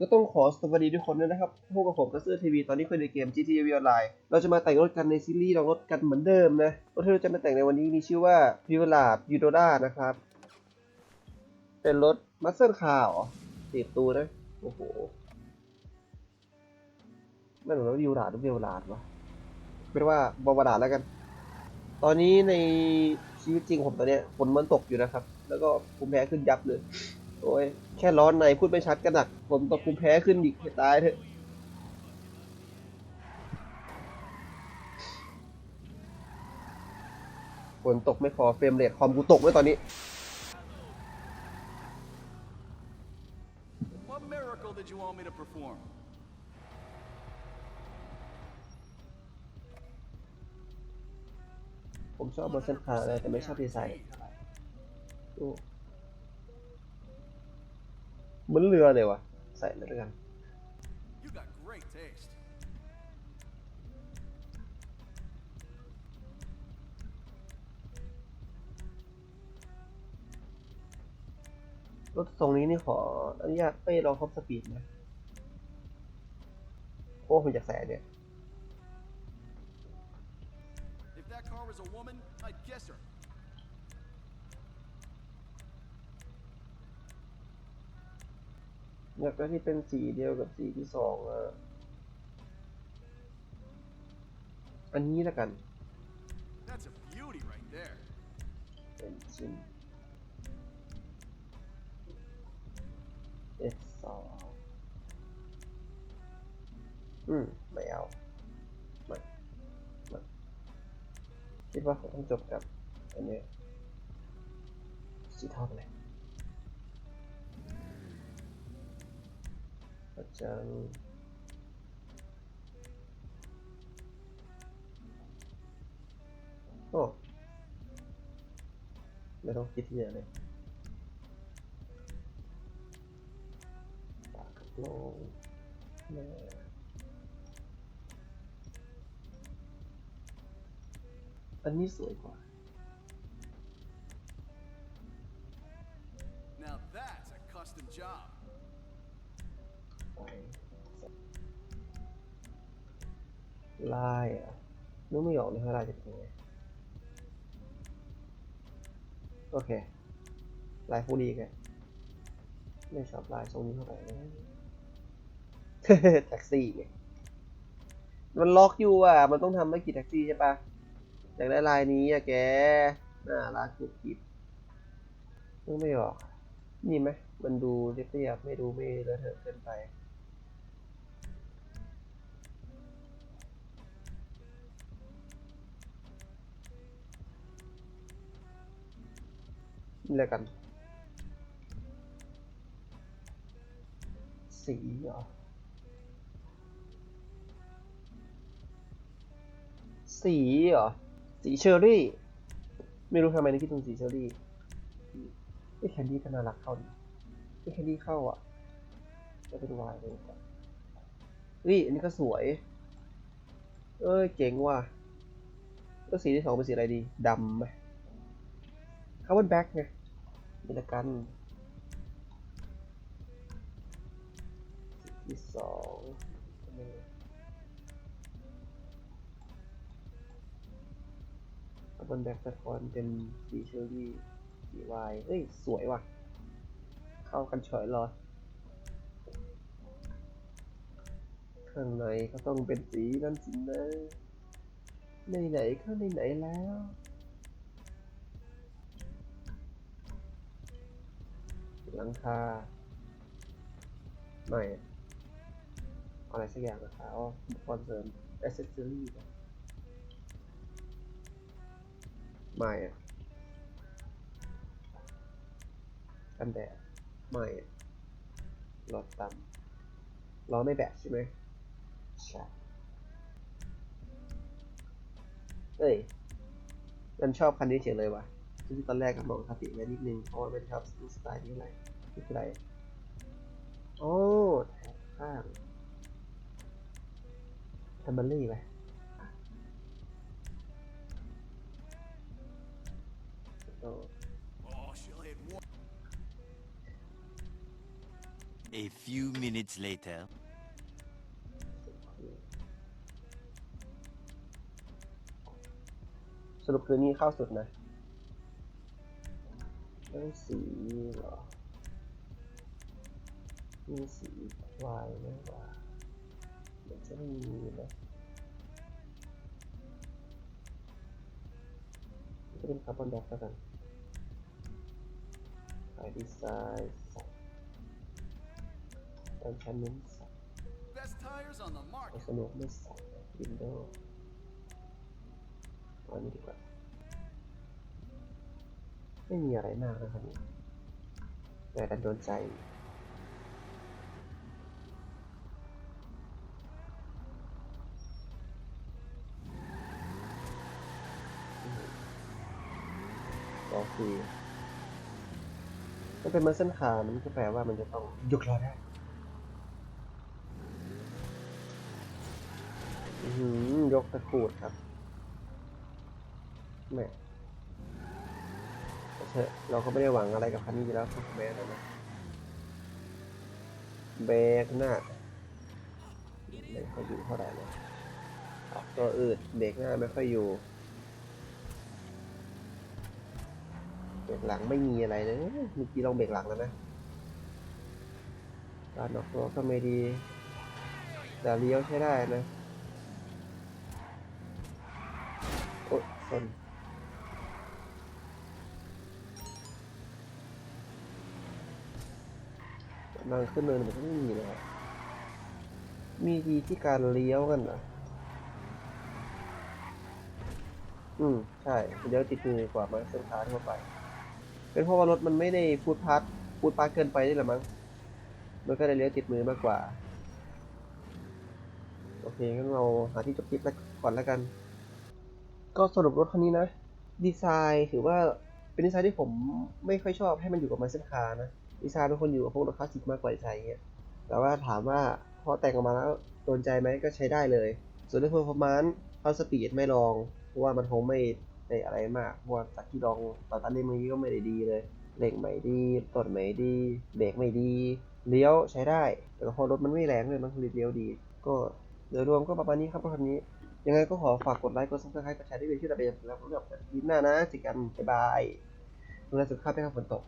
ก็ต้องขอสวัสดีทุกคนด้วยนะครับ พวกกับผมก็ซื้อทีวีตอนนี้คือในเกม GTA V Online เราจะมาแต่งรถกันในซีรีส์ลองรถกันเหมือนเดิมนะรถที่เราจะมาแต่งในวันนี้มีชื่อว่า v i v a d u d o d a นะครับ เป็นรถมัสเซอร์คาร์สีประตูนะ โอ้โหไม่รู้ว่าวิวลาดหรือวิวลาดวะเป็นว่าบาวดาแล้วกัน ตอนนี้ในชีวิตจริงผมตอนเนี้ยฝนมันตกอยู่นะครับ แล้วก็ภูมิแพ้ขึ้นยับเลย โอ้ยแค่ร้อนในพูดไม่ชัดก็หนักผมตกภูมิแพ้ขึ้นอีกให้ตายเถอะฝนตกไม่พอเฟรมเรทคอมกูตกด้วยตอนนี้ What miracle did you want me to perform? ผมชอบรถเส้นคาร์เลยแต่ไม่ชอบดีไซน์โอ้ เหมือนเรือเลยวะใส่เลยแล้วกัน You got great taste. รถทรงนี้นี่ขออนุญาตไม่ลองท็อปสปีดนะโอ้ผมจากแสนเนี่ย If that car was a woman, I'd guess her. อยากได้ที่เป็นสีเดียวกับสีที่สองอะอันนี้ละกัน That's a beauty right there. เป็นชิ้น S สองอืม ไม่เอาไม่ไม่คิดว่าผมต้องจบกับอันนี้สีเทาไปเลย আচ্ছা আমি ও দেখো কিছু জানে A measly one. Now that's a custom job. ไลายอะนึกไม่ออกเลยว่าลายจะเป็นยังไงโอเค ลายฟูดีแกไม่ชอบลายทรงนี้เท่าไหร่นะแท็กซี่ไงมันล็อกอยู่อะ มันต้องทำไม่กี่แท็กซี่ใช่ปะอยากได้ลายนี้อะแกน่ารักกุบกิบนึกไม่ออก นี่ไหมมันดูเรียบๆไม่ดูไม่เลอะเทอะเกินไป นี่แล้วกัน สีเหรอ สีเหรอ สีเชอร์รี่ ไม่รู้ทำไมนึกถึงสีเชอร์รี่ไอ้แคนดี้ก็น่ารักเข้าดีไอ้แคนดี้เข้าอะ จะเป็นวายเลยก่อนเฮ้ยอันนี้ก็สวย เอ้ยเจ๋งว่ะแล้วสีที่สองเป็นสีอะไรดี ดำไหมคาร์บอนแบ็กไง นี่ละกันสีที่สองบนแบ็กสะท้อนเป็นสีเชอรี่สีวายเอ้ย สวยว่ะ เข้ากันเฉยเลยข้างในก็ต้องเป็นสีนั้นสินะในไหนก็ในไหนแล้ว หลังคาไม่อะอะไรสักอย่างนะคะอ๋ออุปกรณ์เสริม accessory ป่ไม่อะกันแดดไม่อะหลอดต่ำล้อไม่แบะใช่ไหมใช่เอ้ย มันชอบคันนี้เฉยเลยว่ะ ที่ตอนแรกก็มองคติไว้นิดนึงเพราะว่าไม่ชอบสไตล์นี้อะไรนี่คืออะไรโอ้แถบข้างแคมเบอรี่ไปโอ้ Oh, she'll hit one. A few minutes later. สรุปคืนนี้เข้าสุดนะ เรื่องสีเหรอ มีสีวายไหมว่าเดี๋ยวจะไม่มีนะจะเป็นคาร์บอนแดกแล้วกันขายดีไซน์สองการชั้นเน้นสอง Best tires on the เอา market. สนุกไม่สองวินโดว์เอาอันนี้ดีกว่า ไม่มีอะไรมากนะครับนี่แต่ดันโดนใจก็คือถ้าเป็นมาเส้นขามันก็แปลว่ามันจะต้องยกล้อได้ยกตะกูดครับแม่ เถอะเราก็ไม่ได้หวังอะไรกับคันนี้อยู่แล้วทุกแม้แล้วนะเบรกหน้าไม่ค่อยอยู่เท่าไหร่นะออกตัวอืดเบรกหน้าไม่ค่อยอยู่เบรกหลังไม่มีอะไรเลยเมื่อกี้ลองเบรกหลังแล้วนะการออกตัวก็ไม่ดีแต่เลี้ยวใช้ได้นะโอ๊ยชน กำลังขึ้นเนินมันก็ไม่มีเลยมีดีที่การเลี้ยวกันเหรออืม ใช่เลี้ยวติดมือกว่ามาเส้นทางทั่วไป เป็นเพราะว่ารถมันไม่ได้ฟูดพาร์ทฟูดพาร์ทเกินไปนี่แหละมั้งมันก็เลยเลี้ยวติดมือมากกว่า โอเคงั้นเราหาที่จบคลิปแล้วก่อนแล้วกัน ก็สรุปรถคันนี้นะ ดีไซน์ถือว่าเป็นดีไซน์ที่ผมไม่ค่อยชอบให้มันอยู่กับมาเส้นคานะ ดีไซน์เป็นคนอยู่กับพวกรถคลาสสิกมากกว่าดีไซน์เงี้ยแต่ว่าถามว่าพอแต่งออกมาแล้วโดนใจไหมก็ใช้ได้เลย ส่วนเรื่อง performance เข้าสปีดไม่ลอง เพราะว่ามันคงไม่ได้อะไรมากเพราะว่าจากที่ลองตอนตัดเล่มเมื่อก็ไม่ได้ดีเลยเร่งไม่ดีต้นไม่ดีเบรกไม่ดีเลี้ยวใช้ได้ แต่พอรถมันไม่แรงเลยมันเลยเลี้ยวดี ก็โดยรวมก็ประมาณนี้ครับรถคันนี้ ยังไงก็ขอฝากกดไลค์กดซับสไครต์กดแชร์ด้วยเป็นชื่อตะเบียนแล้วพบกันคลิปหน้านะเจิกันบ๊ายบายดูแลสุขภาพด้วยครับฝนตก